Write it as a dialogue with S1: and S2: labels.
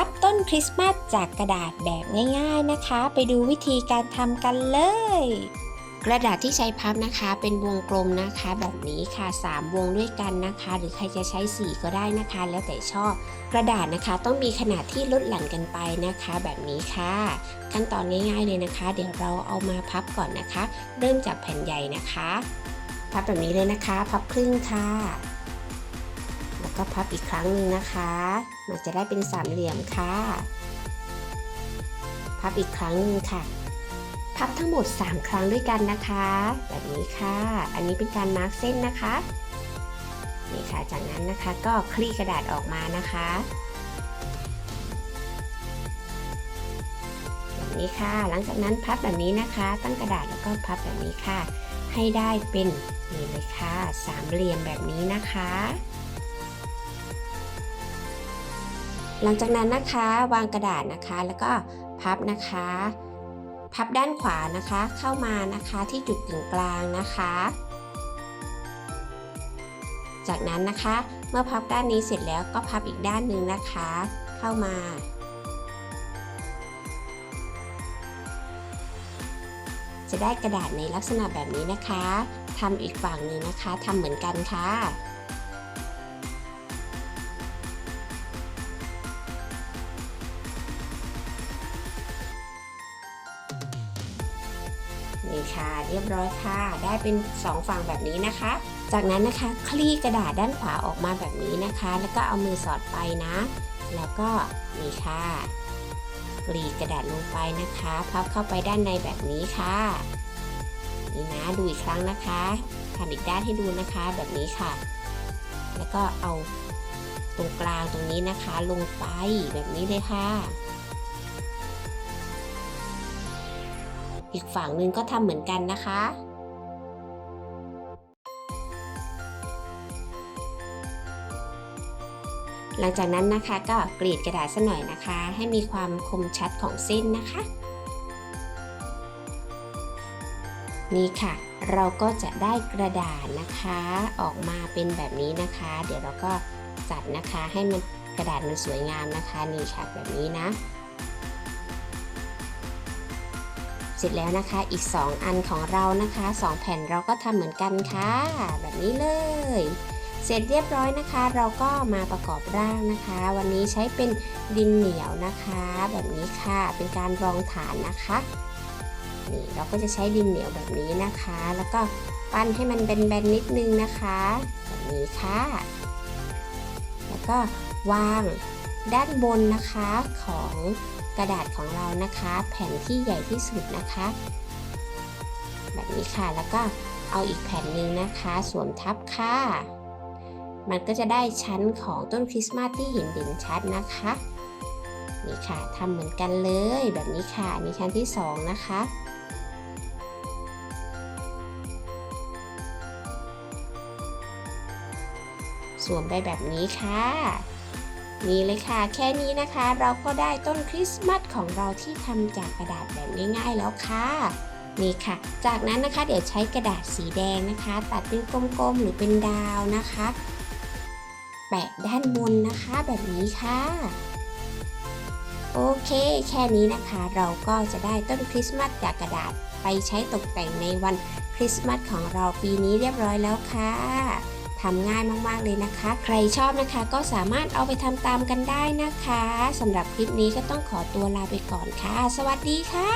S1: พับต้นคริสต์มาสจากกระดาษแบบง่ายๆนะคะ ไปดูวิธีการทำกันเลย กระดาษที่ใช้พับนะคะเป็นวงกลมนะคะแบบนี้ค่ะ 3 วงด้วยกันนะคะ หรือใครจะใช้สีก็ได้นะคะ แล้วแต่ชอบ กระดาษนะคะต้องมีขนาดที่ลดหลั่นกันไปนะคะ แบบนี้ค่ะ ขั้นตอนง่ายๆเลยนะคะ เดี๋ยวเราเอามาพับก่อนนะคะ เริ่มจากแผ่นใหญ่นะคะ พับแบบนี้เลยนะคะ พับครึ่งค่ะ ก็พับอีกครั้งหนึ่งนะคะ มันจะได้เป็นสามเหลี่ยมค่ะ พับอีกครั้งหนึ่งค่ะ พับทั้งหมด 3 ครั้งด้วยกันนะคะ แบบนี้ค่ะ อันนี้เป็นการมาร์กเส้นนะคะนี่ค่ะ จากนั้นนะคะก็คลี่กระดาษออกมานะคะแบบนี้ค่ะ หลังจากนั้นพับแบบนี้นะคะ ตั้งกระดาษแล้วก็พับแบบนี้ค่ะ ให้ได้เป็นนี่เลยค่ะ สามเหลี่ยมแบบนี้นะคะ หลังจากนั้นนะคะวางกระดาษนะคะแล้วก็พับนะคะ พับด้านขวานะคะเข้ามานะคะที่จุดกึ่งกลางนะคะ จากนั้นนะคะเมื่อพับด้านนี้เสร็จแล้วก็พับอีกด้านหนึ่งนะคะ เข้ามา จะได้กระดาษในลักษณะแบบนี้นะคะทำอีกฝั่งหนึ่งนะคะทำเหมือนกันค่ะ นี่ค่ะ เรียบร้อยค่ะ ได้เป็น 2 ฝั่งแบบนี้นะคะ จากนั้นนะคะคลี่กระดาษด้านขวาออกมาแบบนี้นะคะ แล้วก็เอามือสอดไปนะ แล้วก็นี่ค่ะกรีดกระดาษลงไปนะคะ พับเข้าไปด้านในแบบนี้ค่ะนี่นะดูอีกครั้งนะคะทำอีกด้านให้ดูนะคะแบบนี้ค่ะ แล้วก็เอาตรงกลางตรงนี้นะคะ ลงไปแบบนี้เลยค่ะ อีกฝั่งหนึ่งก็ทำเหมือนกันนะคะ หลังจากนั้นนะคะก็กรีดกระดาษสักหน่อยนะคะ ให้มีความคมชัดของเส้นนะคะ นี่ค่ะ เราก็จะได้กระดาษนะคะ ออกมาเป็นแบบนี้นะคะ เดี๋ยวเราก็จัดนะคะให้มันกระดาษมันสวยงามนะคะ นี่ค่ะแบบนี้นะ เสร็จแล้วนะคะอีก 2 อันของเรานะคะ 2 แผ่นเราก็ทำเหมือนกันค่ะ แบบนี้เลย เสร็จเรียบร้อยนะคะ เราก็มาประกอบร่างนะคะ วันนี้ใช้เป็นดินเหนียวนะคะ แบบนี้ค่ะเป็นการรองฐานนะคะนี่เราก็จะใช้ดินเหนียวแบบนี้นะคะ แล้วก็ปั้นให้มันแบนๆนิดนึงนะคะ แบบนี้ค่ะ แล้วก็วาง ด้านบนนะคะของกระดาษของเรานะคะ แผ่นที่ใหญ่ที่สุดนะคะ แบบนี้ค่ะแล้วก็เอาอีกแผ่นหนึ่งนะคะ สวมทับค่ะ มันก็จะได้ชั้นของต้นคริสต์มาสที่เห็นเด่นชัดนะคะนี่ค่ะทำเหมือนกันเลยแบบนี้ค่ะอันนี้ชั้นที่สองนะคะสวมไปแบบนี้ค่ะ นี่เลยค่ะ แค่นี้นะคะ เราก็ได้ต้นคริสต์มาสของเราที่ทำจากกระดาษแบบง่ายๆแล้วค่ะนี่ค่ะ จากนั้นนะคะเดี๋ยวใช้กระดาษสีแดงนะคะ ตัดเป็นกลมๆหรือเป็นดาวนะคะ แปะด้านบนนะคะแบบนี้ค่ะโอเค แค่นี้นะคะเราก็จะได้ต้นคริสต์มาสจากกระดาษไปใช้ตกแต่งในวันคริสต์มาสของเราปีนี้เรียบร้อยแล้วค่ะ ทำง่ายมากๆเลยนะคะ ใครชอบนะคะก็สามารถเอาไปทำตามกันได้นะคะสำหรับคลิปนี้ก็ต้องขอตัวลาไปก่อนค่ะ สวัสดีค่ะ